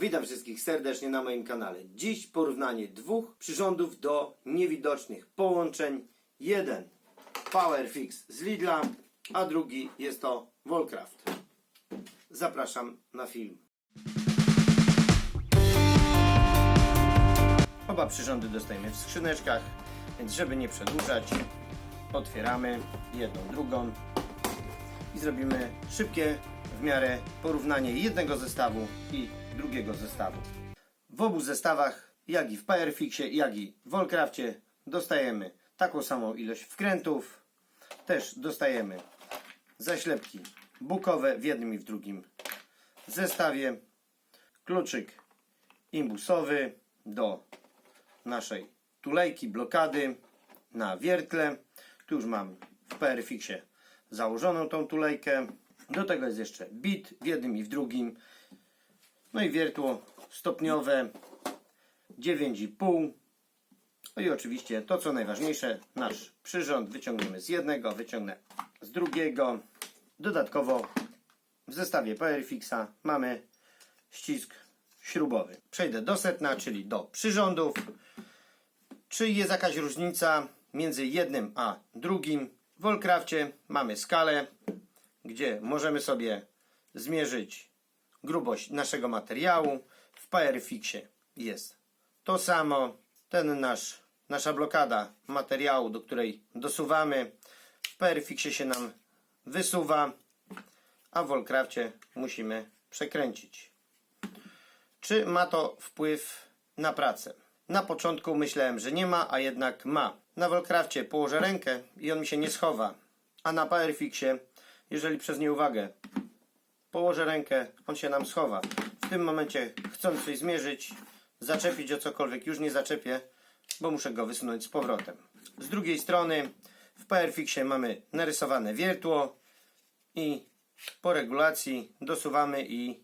Witam wszystkich serdecznie na moim kanale. Dziś porównanie dwóch przyrządów do niewidocznych połączeń. Jeden PowerFix z Lidla, a drugi jest to Volcraft. Zapraszam na film. Oba przyrządy dostajemy w skrzyneczkach, więc żeby nie przedłużać, otwieramy jedną, drugą i zrobimy szybkie w miarę porównanie jednego zestawu i drugiego zestawu. W obu zestawach, jak i w Firefixie, jak i w Volcrafcie dostajemy taką samą ilość wkrętów. Też dostajemy zaślepki bukowe w jednym i w drugim zestawie. Kluczyk imbusowy do naszej tulejki, blokady na wiertle. Tu już mam w PRFixie założoną tą tulejkę. Do tego jest jeszcze bit w jednym i w drugim. No i wiertło stopniowe 9,5. No i oczywiście to co najważniejsze, nasz przyrząd wyciągniemy z jednego, wyciągnę z drugiego. Dodatkowo w zestawie PowerFixa mamy ścisk śrubowy. Przejdę do setna, czyli do przyrządów. Czy jest jakaś różnica między jednym a drugim? W Volcrafcie mamy skalę, gdzie możemy sobie zmierzyć grubość naszego materiału. W PowerFixie jest to samo. Ten nasz, nasza blokada materiału, do której dosuwamy, w PowerFixie się nam wysuwa, a w Volcrafcie musimy przekręcić. Czy ma to wpływ na pracę? Na początku myślałem, że nie ma, a jednak ma. Na Volcrafcie położę rękę i on mi się nie schowa, a na PowerFixie, jeżeli przez nieuwagę położę rękę, on się nam schowa. W tym momencie, chcąc coś zmierzyć, zaczepić o cokolwiek, już nie zaczepię, bo muszę go wysunąć z powrotem. Z drugiej strony, w PowerFixie mamy narysowane wiertło i po regulacji dosuwamy i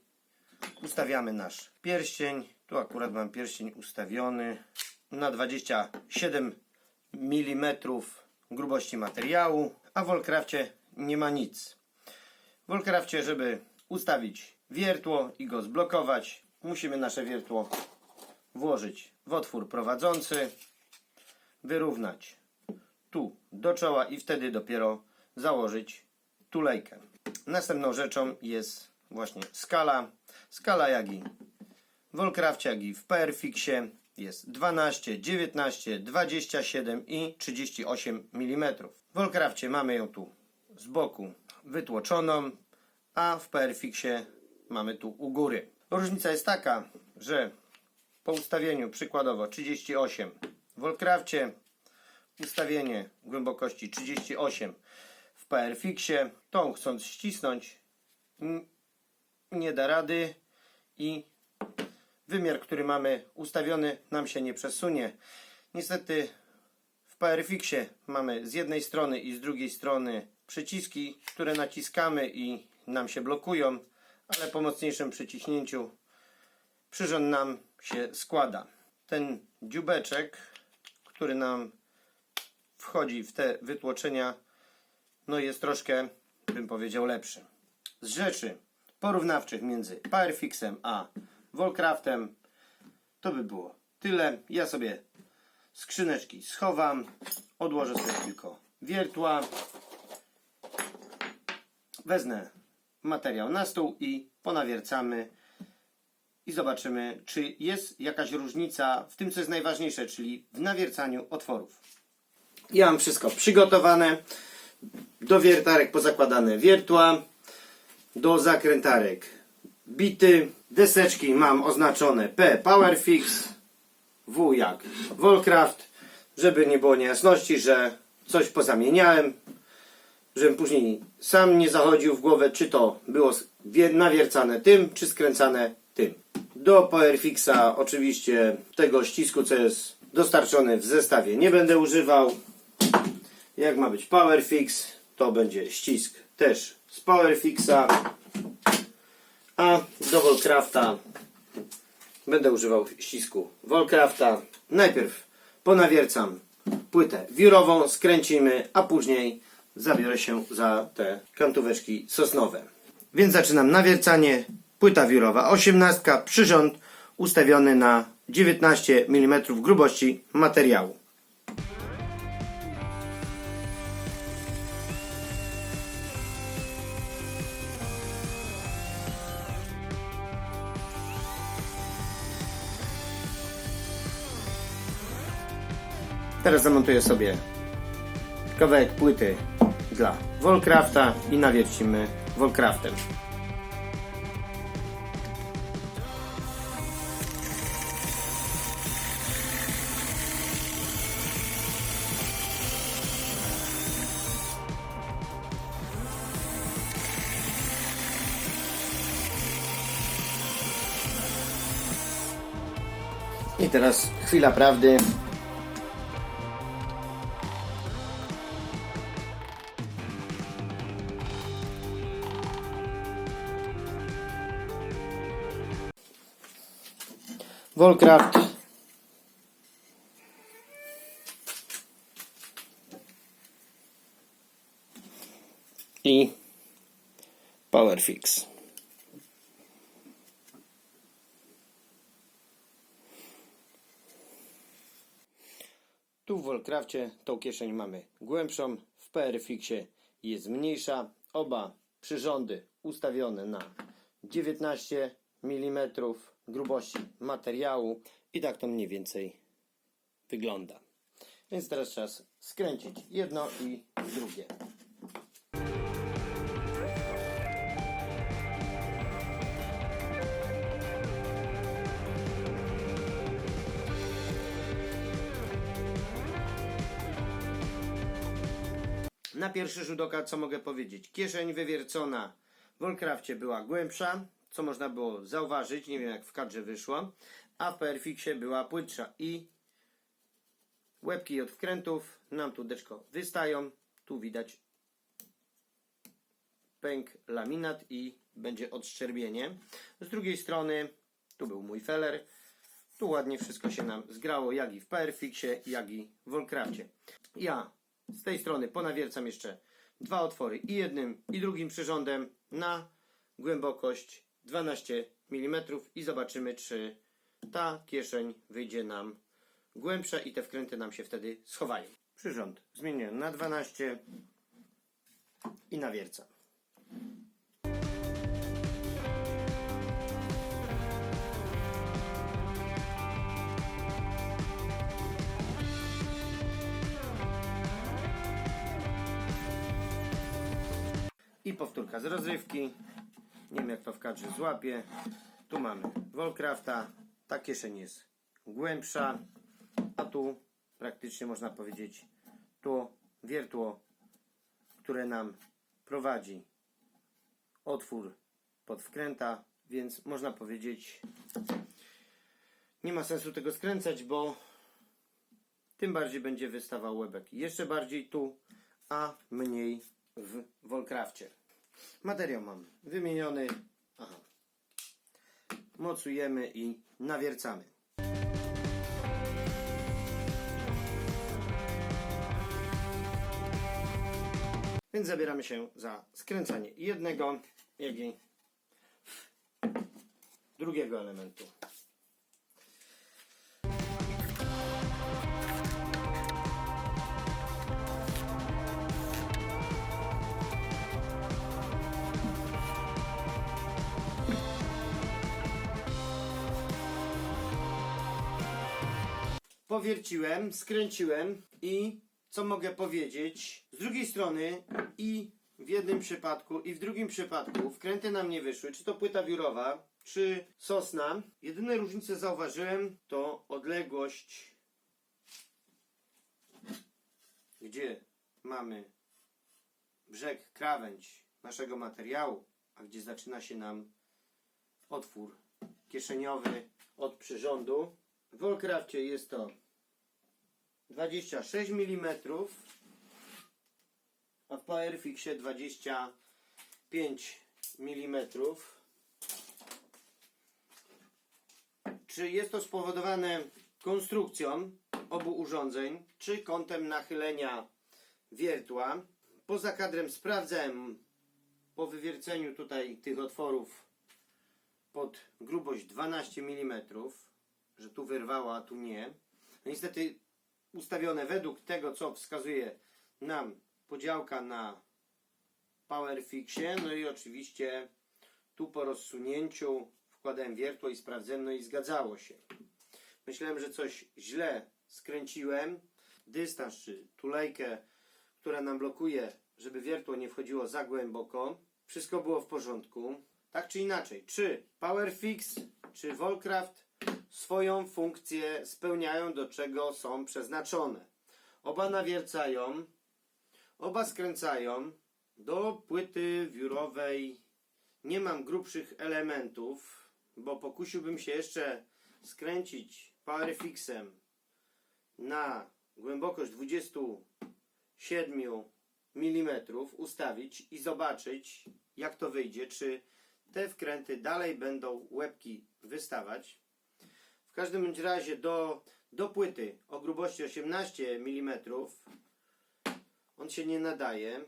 ustawiamy nasz pierścień. Tu akurat mam pierścień ustawiony na 27 mm grubości materiału, a w Volcrafcie nie ma nic. W Volcrafcie, żeby ustawić wiertło i go zblokować, musimy nasze wiertło włożyć w otwór prowadzący, wyrównać tu do czoła i wtedy dopiero założyć tulejkę. Następną rzeczą jest właśnie skala. Skala jak i w Volcrafcie, jak i w PRFixie jest 12, 19, 27 i 38 mm. W Volcrafcie mamy ją tu z boku wytłoczoną, a w PRFixie mamy tu u góry. Różnica jest taka, że po ustawieniu przykładowo 38 w Volcrafcie, ustawienie głębokości 38 w PRFixie, tą chcąc ścisnąć nie da rady i wymiar, który mamy ustawiony nam się nie przesunie. Niestety w PRFixie mamy z jednej strony i z drugiej strony przyciski, które naciskamy i nam się blokują, ale po mocniejszym przyciśnięciu przyrząd nam się składa. Ten dziubeczek, który nam wchodzi w te wytłoczenia, no jest troszkę, bym powiedział, lepszy. Z rzeczy porównawczych między Firefixem a Volcraftem to by było tyle. Ja sobie skrzyneczki schowam, odłożę sobie tylko wiertła, wezmę materiał na stół i ponawiercamy i zobaczymy, czy jest jakaś różnica w tym, co jest najważniejsze, czyli w nawiercaniu otworów. Ja mam wszystko przygotowane. Do wiertarek pozakładane wiertła, do zakrętarek bity, deseczki mam oznaczone P Powerfix, W jak Volcraft, żeby nie było niejasności, że coś pozamieniałem, żebym później sam nie zachodził w głowę, czy to było wie- nawiercane tym, czy skręcane tym. Do Powerfixa oczywiście tego ścisku, co jest dostarczony w zestawie, nie będę używał. Jak ma być Powerfix, to będzie ścisk też z Powerfixa. A do Volcrafta będę używał ścisku Volcrafta. Najpierw ponawiercam płytę wiórową, skręcimy, a później zabiorę się za te kantóweczki sosnowe. Więc zaczynam nawiercanie. Płyta wiórowa 18, przyrząd ustawiony na 19 mm grubości materiału. Teraz zamontuję sobie kawałek płyty dla Volcrafta i nawiercimy Volcraftem. I teraz chwila prawdy. Volcraft. I Powerfix. Tu w Volcrafcie tą kieszeń mamy głębszą, w PRFixie jest mniejsza. Oba przyrządy ustawione na 19 mm grubości materiału i tak to mniej więcej wygląda. Więc teraz czas skręcić jedno i drugie. Na pierwszy rzut oka co mogę powiedzieć? Kieszeń wywiercona w Volcrafcie była głębsza, co można było zauważyć, nie wiem jak w kadrze wyszło, a w Perfixie była płytsza i łebki od wkrętów nam tu deczko wystają, tu widać pęk laminat i będzie odszczerbienie. Z drugiej strony tu był mój feller, tu ładnie wszystko się nam zgrało, jak i w Perfixie, jak i w Volcrafcie. Ja z tej strony ponawiercam jeszcze dwa otwory i jednym i drugim przyrządem na głębokość 12 mm i zobaczymy czy ta kieszeń wyjdzie nam głębsza i te wkręty nam się wtedy schowają. Przyrząd zmienię na 12 i nawiercam. I powtórka z rozrywki. Wiem jak to w kadrze złapie. Tu mamy Volcrafta. Ta kieszeń jest głębsza. A tu praktycznie można powiedzieć to wiertło, które nam prowadzi otwór pod wkręta, więc można powiedzieć nie ma sensu tego skręcać, bo tym bardziej będzie wystawał łebek. Jeszcze bardziej tu, a mniej w Volcrafcie. Materiał mam wymieniony. Aha. Mocujemy i nawiercamy. Więc zabieramy się za skręcanie jednego, jak i drugiego elementu. Powierciłem, skręciłem i co mogę powiedzieć? Z drugiej strony i w jednym przypadku i w drugim przypadku wkręty nam nie wyszły, czy to płyta wiórowa, czy sosna. Jedyne różnice zauważyłem to odległość, gdzie mamy brzeg, krawędź naszego materiału, a gdzie zaczyna się nam otwór kieszeniowy od przyrządu. W Volcrafcie jest to 26 mm, a w Powerfixie 25 mm. Czy jest to spowodowane konstrukcją obu urządzeń, czy kątem nachylenia wiertła? Poza kadrem sprawdzałem po wywierceniu tutaj tych otworów pod grubość 12 mm, że tu wyrwała, a tu nie. No niestety ustawione według tego, co wskazuje nam podziałka na PowerFixie. No i oczywiście tu po rozsunięciu wkładałem wiertło i sprawdzałem, no i zgadzało się. Myślałem, że coś źle skręciłem. Dystans czy tulejkę, która nam blokuje, żeby wiertło nie wchodziło za głęboko. Wszystko było w porządku. Tak czy inaczej, czy PowerFix, czy Volcraft swoją funkcję spełniają, do czego są przeznaczone. Oba nawiercają, oba skręcają. Do płyty wiórowej nie mam grubszych elementów, bo pokusiłbym się jeszcze skręcić PowerFixem na głębokość 27 mm, ustawić i zobaczyć jak to wyjdzie, czy te wkręty dalej będą łebki wystawać. W każdym bądź razie do, do płyty o grubości 18 mm on się nie nadaje.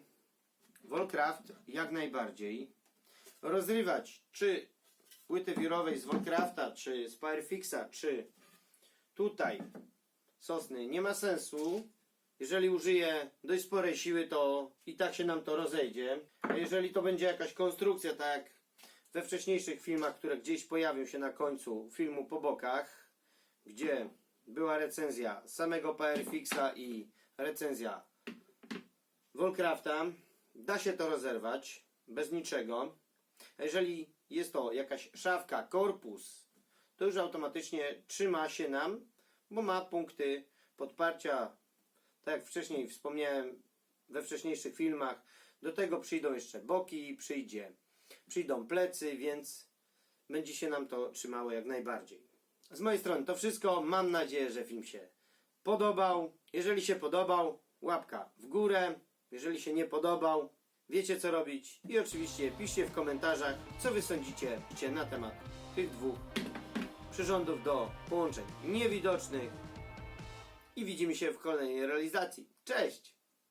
Volcraft jak najbardziej. Rozrywać czy płyty wiórowej z Volcrafta, czy z Powerfixa, czy tutaj sosny nie ma sensu. Jeżeli użyję dość sporej siły, to i tak się nam to rozejdzie. A jeżeli to będzie jakaś konstrukcja, tak we wcześniejszych filmach, które gdzieś pojawią się na końcu filmu po bokach, gdzie była recenzja samego PowerFixa i recenzja Volcrafta, da się to rozerwać bez niczego. A jeżeli jest to jakaś szafka, korpus, to już automatycznie trzyma się nam, bo ma punkty podparcia, tak jak wcześniej wspomniałem we wcześniejszych filmach. Do tego przyjdą jeszcze boki, przyjdzie, przyjdą plecy, więc będzie się nam to trzymało jak najbardziej. Z mojej strony to wszystko. Mam nadzieję, że film się podobał. Jeżeli się podobał, łapka w górę. Jeżeli się nie podobał, wiecie co robić. I oczywiście piszcie w komentarzach, co wy sądzicie na temat tych dwóch przyrządów do połączeń niewidocznych. I widzimy się w kolejnej realizacji. Cześć!